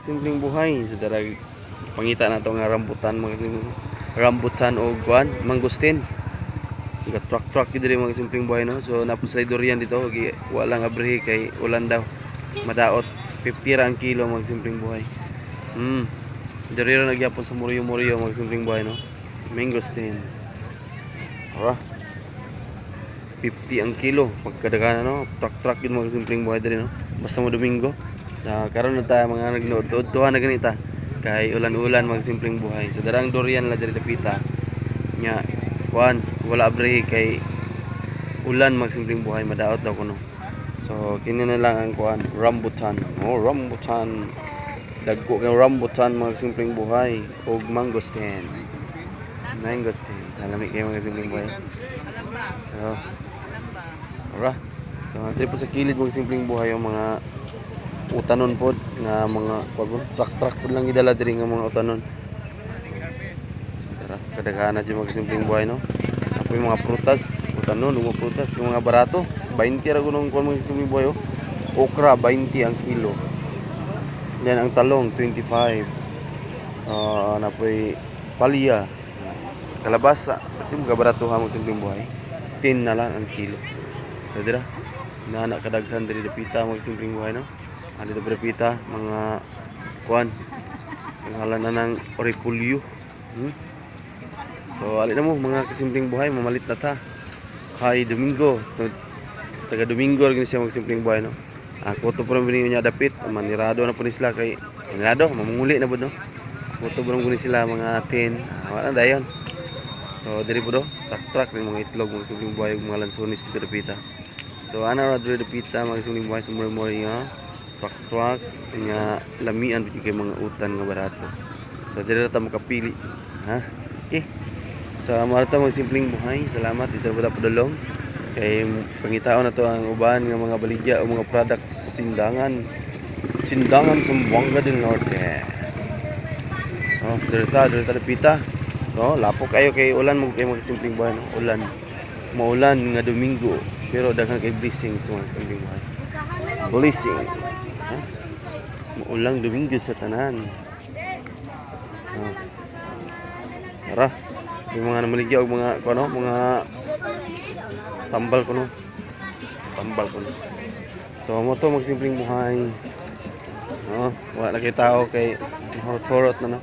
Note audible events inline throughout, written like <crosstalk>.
simpleng buhay sa darag pangita na to nga rambutan mga rambutan o guan mangustin Nga truck truck diri mga simpleng buhay no. So napuslay durian dito gi wala nga abrihe kay ulan daw. Madaot 50 ra ang kilo mga simpleng buhay. Hmm. Diri ra nagyapon sa muriyo-muriyo mga simpleng buhay no. Mangosteen. Ora. 50 ang kilo pagkadagana no. Truck truck yun mga simpleng buhay diri no. Basta mo Domingo. Na karon na ta mga nagnood tuwa na ganita. Kay ulan-ulan mga simpleng buhay. So darang durian la diri tapita. Nya kuan wala abrihe kay ulan magsimpleng buhay madaot daw kuno. So kini na lang ang kuan rambutan. Oh rambutan. Dagko kay rambutan magsimpleng buhay. Og mangosteen. Mangosteen. Salami kay mga simpleng buhay. So ora. So dito po sa kilid mga simpleng buhay ang mga utanon pod nga mga kuan truck truck pod lang gidala diri nga mga utanon Tara, kadaghanan dyan mga simpleng buhay, no? Ako yung mga prutas, utanon, mga prutas, yung mga barato. 20 ra gunong kuan mga simpleng buhay, oh. Okra, 20 ang kilo. Yan ang talong, 25. Ah, na po'y palya. Kalabasa, ito mga barato ha mga simpleng buhay. 10 na lang ang kilo. So, dira, nana kadaghan diri dapita mga simpleng buhay, no? Dito dapita, mga kuan. Ang ngalan na ng oripulyo. Hmm? So, alin na mo, mga kasimpleng buhay, mamalit na ta. Kay Domingo. Taga Domingo, rin siya magsimpleng buhay, no? Ako to po rin niya dapit. Manirado na po ni kay... Manirado, mamunguli na po, no? Ako to po rin sila mga 10. Ah, wala na dayon. So, diri po do, trak-trak rin mga itlog, mga simpleng buhay, mga lansonis dito dapita. So, ana ra diri dapita, mga simpleng buhay sa mori-mori, Trak-trak, nga lamian, pwede kay mga utan nga barato. So, diri ta makapili. Ha? Okay. Sa mga ta magsimpleng buhay, salamat dito po padulong. Kay pangitaon na to ang uban nga mga baligya o mga product sa sindangan. Sindangan sa Buanga del Norte. Oh, dito ta, dito ta pita. No, lapo kayo kay ulan mo kay magsimpleng buhay, no? Ulan. Maulan nga Domingo, pero daghan kay blessings mga simpleng buhay. Blessing. Ha? Maulang Domingo sa tanan. Oh. Tara. Yung mga namaligya og mga kuno, mga tambal kuno. Tambal kuno. So mo to magsimpleng buhay. No, wala na kay tao kay horot na no.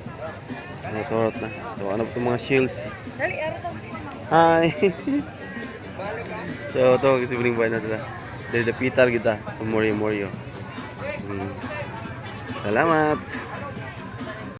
Horot na. So ano to mga shields. Hi. <laughs> so to magsimpleng buhay na to. Dari dapitar kita sa Morio Morio. Salamat.